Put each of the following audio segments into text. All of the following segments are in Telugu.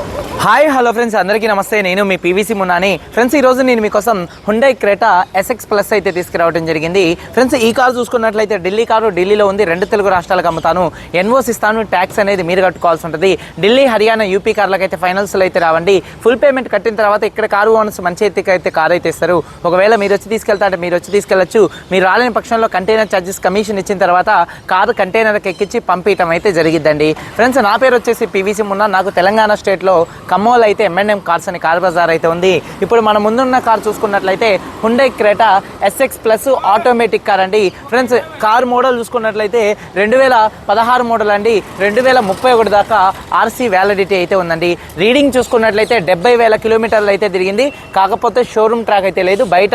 Oh, oh, oh. Hi hello friends అందరికీ నమస్తే. నేను మీ పీవీసీ మున్నాని ఫ్రెండ్స్ ఈ రోజు నేను మీకోసం హుండై క్రేటా ఎస్ఎక్స్ ప్లస్ అయితే తీసుకురావడం జరిగింది. ఫ్రెండ్స్ ఈ కారు చూసుకున్నట్లయితే ఢిల్లీ కారు ఢిల్లీలో ఉంది. రెండు తెలుగు రాష్ట్రాలకు అమ్ముతాను. ఎన్ఓస్ ఇస్తాను. ట్యాక్స్ అనేది మీరు కట్టుకోవాల్సి ఉంటుంది. ఢిల్లీ హర్యానా యూపీ కార్లకు అయితే ఫైనల్స్లో అయితే రావండి. ఫుల్ పేమెంట్ కట్టిన తర్వాత ఇక్కడ కారు ఓనర్స్ మంచి ఎత్తికి అయితే కారు అయితే ఇస్తారు. ఒకవేళ మీరు వచ్చి తీసుకెళ్తా అంటే మీరు వచ్చి తీసుకెళ్ళొచ్చు మీరు రాలేని పక్షంలో కంటైనర్ ఛార్జెస్ కమిషన్ ఇచ్చిన తర్వాత కారు కంటైనర్కి ఎక్కించి పంపించడం అయితే జరిగిద్దండి. ఫ్రెండ్స్ నా పేరు వచ్చేసి పీవీసీ మున్నా నాకు తెలంగాణ స్టేట్లో ఖమ్మంలో అయితే ఎంఎన్ఎం కార్స్ అని కార్ బజార్ అయితే ఉంది. ఇప్పుడు మన ముందున్న కార్ చూసుకున్నట్లయితే Hyundai Creta SX plus automatic car అండి. ఫ్రెండ్స్ కార్ మోడల్ చూసుకున్నట్లయితే రెండు వేల పదహారు మోడల్ అండి. రెండు వేల ముప్పై ఒకటి దాకా ఆర్సీ వ్యాలిడిటీ అయితే ఉందండి. రీడింగ్ చూసుకున్నట్లయితే డెబ్బై వేల కిలోమీటర్లు అయితే తిరిగింది. కాకపోతే షోరూమ్ ట్రాక్ అయితే లేదు. బయట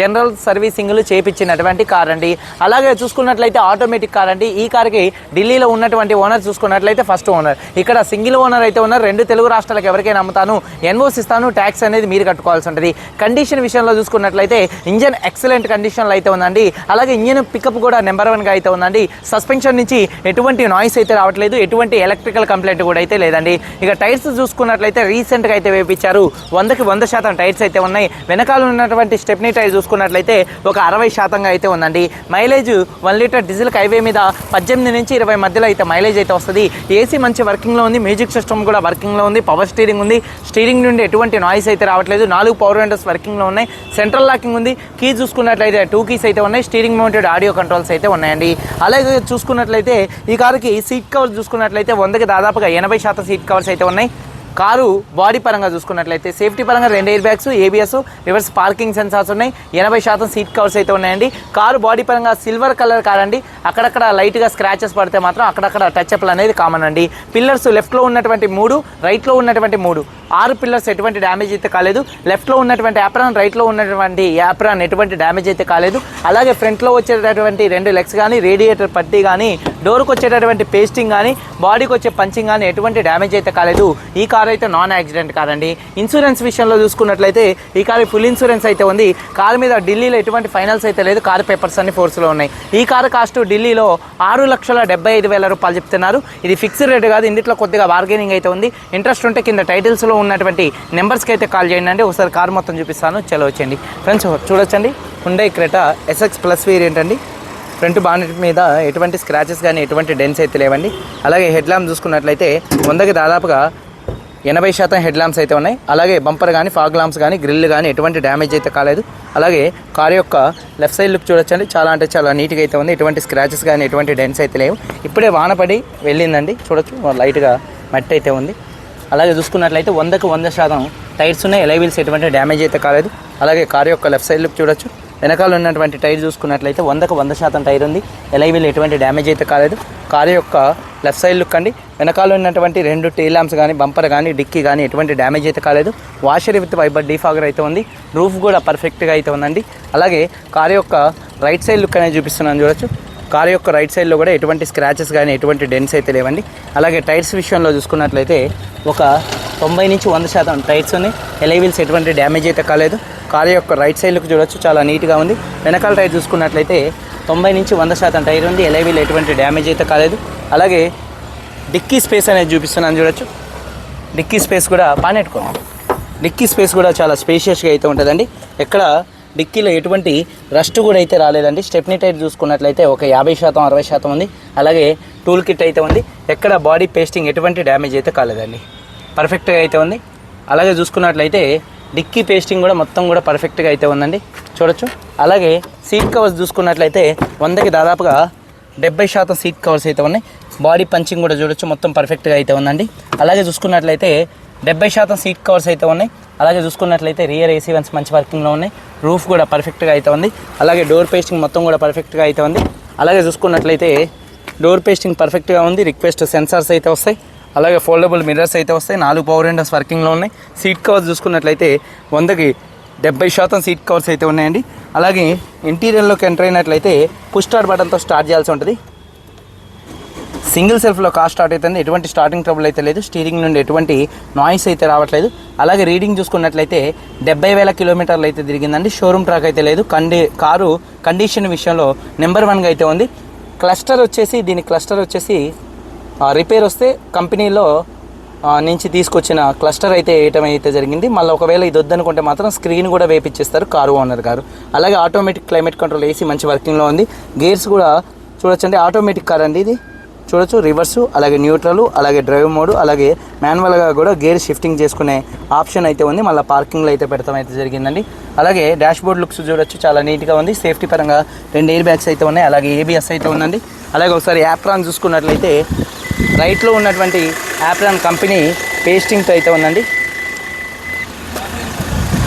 జనరల్ సర్వీసింగ్లు చేపించినటువంటి కార్ అండి. అలాగే చూసుకున్నట్లయితే ఆటోమేటిక్ కార్ అండి. ఈ కార్కి ఢిల్లీలో ఉన్నటువంటి ఓనర్ చూసుకున్నట్లయితే ఫస్ట్ ఓనర్ ఇక్కడ సింగిల్ ఓనర్ అయితే ఉన్నారు. రెండు తెలుగు రాష్ట్రాలకు ఎవరికైనా అమ్ముతాను ఎన్ఓస్ ఇస్తాను ట్యాక్స్ అనేది మీరు కట్టుకోవాల్సి ఉంటుంది. కండిషన్ విషయంలో చూసుకున్నట్లయితే ఇంజన్ ఎక్సలెంట్ కండిషన్లో అయితే ఉందండి. అలాగే ఇంజన్ పికప్ కూడా నెంబర్ వన్గా అయితే ఉందండి. సస్పెన్షన్ నుంచి ఎటువంటి నాయిస్ అయితే రావట్లేదు ఎటువంటి ఎలక్ట్రికల్ కంప్లైంట్ కూడా అయితే లేదండి. ఇక టైర్స్ చూసుకున్నట్లయితే రీసెంట్గా అయితే వేపించారు. వందకి వంద శాతం టైర్స్ అయితే ఉన్నాయి. వెనకాల ఉన్నటువంటి స్టెప్నీ టైర్ చూసుకున్నట్లయితే ఒక అరవై శాతంగా అయితే ఉందండి. Mileage one litre diesel highway మీద పద్దెనిమిది నుంచి ఇరవై మధ్యలో అయితే మైలేజ్ అయితే వస్తుంది. ఏసీ మంచి వర్కింగ్లో ఉంది మ్యూజిక్ సిస్టమ్ కూడా వర్కింగ్లో ఉంది పవర్ స్టీరింగ్ ఉంది. స్టీరింగ్ నుండి ఎటువంటి నాయిస్ అయితే రావట్లేదు. నాలుగు పవర్ విండోస్ వర్కింగ్లో ఉన్నాయి. సెంట్రల్ లాకింగ్ ఉంది. కీ చూసుకున్నట్లయితే టూ కీస్ అయితే ఉన్నాయి. స్టీరింగ్ మౌంటెడ్ ఆడియో కంట్రోల్స్ అయితే ఉన్నాయండి. అలాగే చూసుకున్నట్లయితే ఈ కారుకి సీట్ కవర్స్ చూసుకున్నట్లయితే వందకి దాదాపుగా ఎనభై శాతం సీట్ కవర్స్ అయితే ఉన్నాయి. కారు బాడీ పరంగా చూసుకున్నట్లయితే సేఫ్టీ పరంగా రెండు air bags ABS reverse parking sensors ఉన్నాయి. ఎనభై శాతం సీట్ కవర్స్ అయితే ఉన్నాయండి. కారు బాడీ పరంగా సిల్వర్ కలర్ కార్ అండి అక్కడక్కడ లైట్గా స్క్రాచెస్ పడితే మాత్రం అక్కడక్కడ టచ్ అప్లు అనేది కామన్ అండి. పిల్లర్స్ లెఫ్ట్లో ఉన్నటువంటి మూడు రైట్లో ఉన్నటువంటి మూడు. ఆరు పిల్లర్స్ ఎటువంటి డ్యామేజ్ అయితే కాలేదు. లెఫ్ట్లో ఉన్నటువంటి యాప్రాన్ రైట్లో ఉన్నటువంటి యాప్రాన్ ఎటువంటి డ్యామేజ్ అయితే కాలేదు. అలాగే ఫ్రంట్లో వచ్చేటటువంటి రెండు లెగ్స్ కానీ రేడియేటర్ పట్టీ కానీ డోర్కి వచ్చేటటువంటి పేస్టింగ్ కానీ బాడీకి వచ్చే పంచింగ్ కానీ ఎటువంటి డ్యామేజ్ అయితే కాలేదు. ఈ కార్ అయితే నాన్ యాక్సిడెంట్ కార్ అండి ఇన్సూరెన్స్ విషయంలో చూసుకున్నట్లయితే ఈ కార్ ఫుల్ ఇన్సూరెన్స్ అయితే ఉంది. కార్ మీద ఢిల్లీలో ఎటువంటి ఫైనల్స్ అయితే లేదు. కార్ పేపర్స్ అన్ని ఫోర్స్లో ఉన్నాయి. ఈ కార్ కాస్ట్ ఢిల్లీలో ఆరు లక్షల డెబ్బై ఐదు వేల రూపాయలు చెప్తున్నారు. ఇది ఫిక్స్డ్ రేట్ కాదు. ఇందులో కొద్దిగా బార్గెనింగ్ అయితే ఉంది. ఇంట్రెస్ట్ ఉంటే కింద టైటిల్స్లో ఉన్నటువంటి నెంబర్స్కి అయితే కాల్ చేయండి అండి. ఒకసారి కార్ మొత్తం చూపిస్తాను. చలో ఫ్రెండ్స్ చూడొచ్చండి. Hyundai Creta SX plus variant అండి. ఫ్రంట్ బానెట్ మీద ఎటువంటి స్క్రాచెస్ కానీ ఎటువంటి డెన్స్ అయితే లేవండి. అలాగే హెడ్ ల్యాంప్ చూసుకున్నట్లయితే వందకి దాదాపుగా ఎనభై శాతం హెడ్ ల్యాంప్స్ అయితే ఉన్నాయి. అలాగే బంపర్ కానీ ఫాగ్ ల్యాంప్స్ కానీ గ్రిల్ కానీ ఎటువంటి డ్యామేజ్ అయితే కాలేదు. అలాగే కార్ యొక్క లెఫ్ట్ సైడ్ లుక్ చూడొచ్చండి. చాలా అంటే చాలా నీట్గా అయితే ఉంది. ఎటువంటి స్క్రాచెస్ కానీ ఎటువంటి డెన్స్ అయితే లేవు. ఇప్పుడే వాన పడి వెళ్ళిందండి. చూడొచ్చు లైట్గా మట్టి అయితే ఉంది. అలాగే చూసుకున్నట్లయితే వందకు వంద శాతం టైర్స్ ఉన్నాయి. ఎలైవీల్స్ ఎటువంటి డ్యామేజ్ అయితే కాలేదు. అలాగే కార్ యొక్క లెఫ్ట్ సైడ్ లుక్ చూడొచ్చు. వెనకాల ఉన్నటువంటి టైర్ చూసుకున్నట్లయితే వందకు వంద శాతం టైర్ ఉంది. ఎలైవీల్ ఎటువంటి డ్యామేజ్ అయితే కాలేదు. కార్ యొక్క లెఫ్ట్ సైడ్ లుక్ అండి. వెనకాల ఉన్నటువంటి రెండు టైల్ ల్యాంప్స్ కానీ బంపర్ కానీ డిక్కీ కానీ ఎటువంటి డ్యామేజ్ అయితే కాలేదు. వాషర్ విత్ వైబర్ డీఫాగర్ అయితే ఉంది. రూఫ్ కూడా పర్ఫెక్ట్గా అయితే ఉందండి. అలాగే కార్ యొక్క రైట్ సైడ్ లుక్ అనేది చూపిస్తున్నాను చూడొచ్చు. కార్ యొక్క రైట్ సైడ్లో కూడా ఎటువంటి స్క్రాచెస్ కానీ ఎటువంటి డెన్స్ అయితే లేవండి. అలాగే టైర్స్ విషయంలో చూసుకున్నట్లయితే ఒక తొంభై నుంచి వంద శాతం టైర్స్ ఉన్నాయి. ఎలైవిల్స్ ఎటువంటి డ్యామేజ్ అయితే కాలేదు. కార్ యొక్క రైట్ సైడ్కి చూడొచ్చు చాలా నీట్గా ఉంది. వెనకాల టైర్ చూసుకున్నట్లయితే తొంభై నుంచి వంద శాతం టైర్ ఉంది. ఎలైవిల్ ఎటువంటి డ్యామేజ్ అయితే కాలేదు. అలాగే డిక్కీ స్పేస్ అనేది చూపిస్తున్నాను చూడొచ్చు. డిక్కీ స్పేస్ కూడా బాగానే డిక్కీ స్పేస్ కూడా చాలా స్పేషియస్గా అయితే ఉంటుందండి. ఎక్కడ డిక్కీలో ఎటువంటి రస్ట్ కూడా అయితే రాలేదండి. స్టెప్నీ టైర్ చూసుకున్నట్లయితే ఒక యాభై శాతం అరవై శాతం ఉంది. అలాగే టూల్ కిట్ అయితే ఉంది. ఎక్కడ బాడీ పేస్టింగ్ ఎటువంటి డ్యామేజ్ అయితే కాలేదండి. పర్ఫెక్ట్గా అయితే ఉంది. అలాగే చూసుకున్నట్లయితే డిక్కీ పేస్టింగ్ కూడా మొత్తం కూడా పర్ఫెక్ట్గా అయితే ఉందండి. చూడొచ్చు. అలాగే సీట్ కవర్స్ చూసుకున్నట్లయితే వందకి దాదాపుగా డెబ్బై శాతం సీట్ కవర్స్ అయితే ఉన్నాయి. బాడీ పంచింగ్ కూడా చూడొచ్చు. మొత్తం పర్ఫెక్ట్గా అయితే ఉందండి. అలాగే చూసుకున్నట్లయితే డెబ్బై శాతం సీట్ కవర్స్ అయితే ఉన్నాయి. అలాగే చూసుకున్నట్లయితే రియర్ ఏసీ వన్స్ మంచి వర్కింగ్లో ఉన్నాయి. రూఫ్ కూడా పర్ఫెక్ట్గా అయితే ఉంది. అలాగే డోర్ పేస్టింగ్ మొత్తం కూడా పర్ఫెక్ట్గా అయితే ఉంది. అలాగే చూసుకున్నట్లయితే డోర్ పేస్టింగ్ పర్ఫెక్ట్గా ఉంది. రిక్వెస్ట్ సెన్సార్స్ అయితే వస్తాయి. అలాగే ఫోల్డబుల్ మిర్రర్స్ అయితే వస్తాయి. నాలుగు పవర్ విండోస్ వర్కింగ్లో ఉన్నాయి. సీట్ కవర్స్ చూసుకున్నట్లయితే వందకి డెబ్బై శాతం సీట్ కవర్స్ అయితే ఉన్నాయండి. అలాగే ఇంటీరియర్లోకి ఎంటర్ అయినట్లయితే పుష్ స్టార్ట్ బటన్తో స్టార్ట్ చేయాల్సి ఉంటుంది. సింగిల్ సెల్ఫ్లో కార్ స్టార్ట్ అవుతుంది ఎటువంటి స్టార్టింగ్ ట్రబుల్ అయితే లేదు. స్టీరింగ్ నుండి ఎటువంటి నాయిస్ అయితే రావట్లేదు. అలాగే రీడింగ్ చూసుకున్నట్లయితే డెబ్బై వేల కిలోమీటర్లు అయితే తిరిగిందండి. షోరూమ్ ట్రాక్ అయితే లేదు. కండి కారు కండిషన్ విషయంలో నెంబర్ వన్గా అయితే ఉంది. క్లస్టర్ వచ్చేసి దీని క్లస్టర్ వచ్చేసి రిపేర్ వస్తే కంపెనీలో నుంచి తీసుకొచ్చిన క్లస్టర్ అయితే వేయటం అయితే జరిగింది. మళ్ళీ ఒకవేళ ఇది వద్దనుకుంటే మాత్రం స్క్రీన్ కూడా వేపించేస్తారు కారు ఓనర్ గారు. అలాగే ఆటోమేటిక్ క్లైమేట్ కంట్రోల్ ఏసీ మంచి వర్కింగ్లో ఉంది. గేర్స్ కూడా చూడొచ్చండి. ఆటోమేటిక్ కార్ అండి ఇది. చూడొచ్చు రివర్సు అలాగే న్యూట్రల్ అలాగే డ్రైవ్ మోడ్ అలాగే మాన్యువల్గా కూడా గేర్ షిఫ్టింగ్ చేసుకునే ఆప్షన్ అయితే ఉంది. మళ్ళీ పార్కింగ్లో అయితే పెడతాం అయితే జరిగిందండి. అలాగే డాష్ బోర్డ్ లుక్స్ చూడొచ్చు చాలా నీట్గా ఉంది. సేఫ్టీ పరంగా రెండు ఎయిర్ బ్యాగ్స్ అయితే ఉన్నాయి అలాగే ఏబిఎస్ అయితే ఉందండి. అలాగే ఒకసారి యాప్రాన్ చూసుకున్నట్లయితే రైట్లో ఉన్నటువంటి యాప్రాన్ కంపెనీ పేస్టింగ్తో అయితే ఉందండి.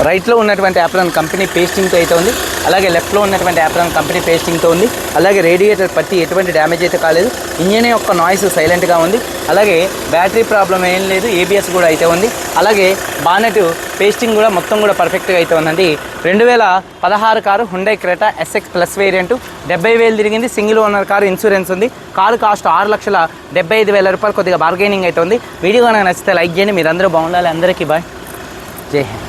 రైట్లో ఉన్నటువంటి యాప్రాన్ కంపెనీ పేస్టింగ్తో అయితే ఉంది. అలాగే లెఫ్ట్లో ఉన్నటువంటి యాప్రాన్ కంపెనీ పేస్టింగ్తో ఉంది. అలాగే రేడియేటర్ పట్టి ఎటువంటి డ్యామేజ్ అయితే కాలేదు. ఇంజన్ యొక్క నాయిస్ సైలెంట్గా ఉంది. అలాగే బ్యాటరీ ప్రాబ్లం ఏం లేదు. ఏబిఎస్ కూడా అయితే ఉంది. అలాగే బానెట్ పేస్టింగ్ కూడా మొత్తం కూడా పర్ఫెక్ట్గా అయితే ఉందండి. రెండు వేల పదహారు car Hyundai Creta SX plus variant డెబ్బై వేలు తిరిగింది. సింగిల్ ఓనర్ కారు ఇన్సూరెన్స్ ఉంది. కారు కాస్ట్ ఆరు లక్షల డెబ్బై ఐదు వేల రూపాయలు కొద్దిగా బార్గెనింగ్ అయితే ఉంది. వీడియో కనుక నచ్చితే లైక్ చేయండి. మీరందరూ బాగుండాలి. అందరికీ బాయ్ జై హింద్.